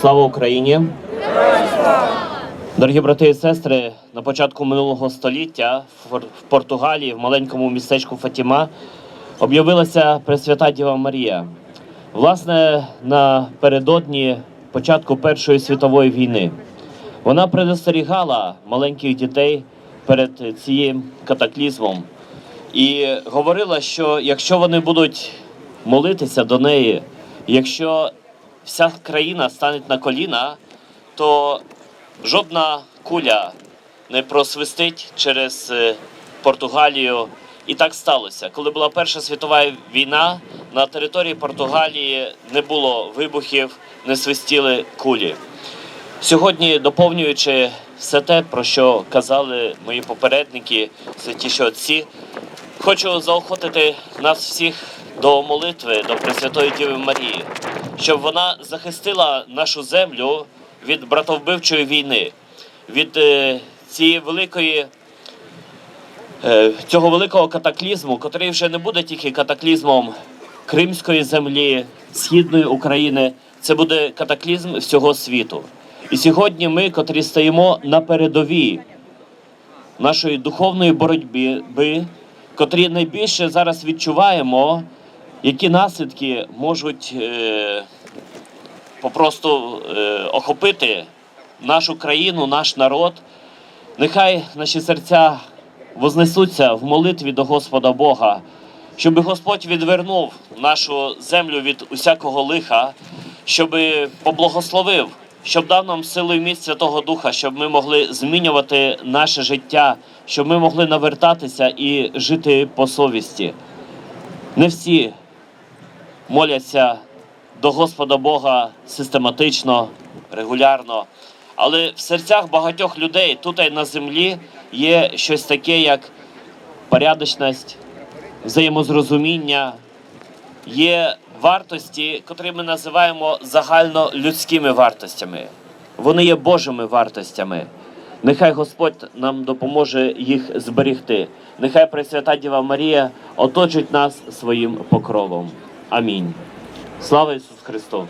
Слава Україні! Дорогі брати і сестри, на початку минулого століття в Португалії, в маленькому містечку Фатіма, об'явилася Пресвята Діва Марія. Власне, напередодні початку Першої світової війни. Вона предостерігала маленьких дітей перед цим катаклізмом і говорила, що якщо вони будуть молитися до неї, якщо вся країна стане на коліна, то жодна куля не просвистить через е, Португалію. І так сталося. Коли була Перша світова війна, на території Португалії не було вибухів, не свистіли кулі. Сьогодні, доповнюючи все те, про що казали мої попередники, святіші отці, хочу заохотити нас всіх до молитви до Пресвятої Діви Марії, щоб вона захистила нашу землю від братовбивчої війни, від е, цієї великої. е, Цього великого катаклізму, котрий вже не буде тільки катаклізмом Кримської землі, Східної України, це буде катаклізм всього світу. І сьогодні ми, котрі стоїмо на передовій нашої духовної боротьби, котрі найбільше зараз відчуваємо, які наслідки можуть е, попросту е, охопити нашу країну, наш народ. Нехай наші серця вознесуться в молитві до Господа Бога, щоб Господь відвернув нашу землю від усякого лиха, щоб поблагословив, щоб дав нам силу і міць Святого Духа, щоб ми могли змінювати наше життя, щоб ми могли навертатися і жити по совісті. Не всі моляться до Господа Бога систематично, регулярно. Але в серцях багатьох людей тут і на землі є щось таке, як порядочність, взаємозрозуміння, є вартості, котрі ми називаємо загальнолюдськими вартостями. Вони є Божими вартостями. Нехай Господь нам допоможе їх зберегти. Нехай Пресвята Діва Марія оточить нас своїм покровом. Амінь. Слава Ісусу Христу!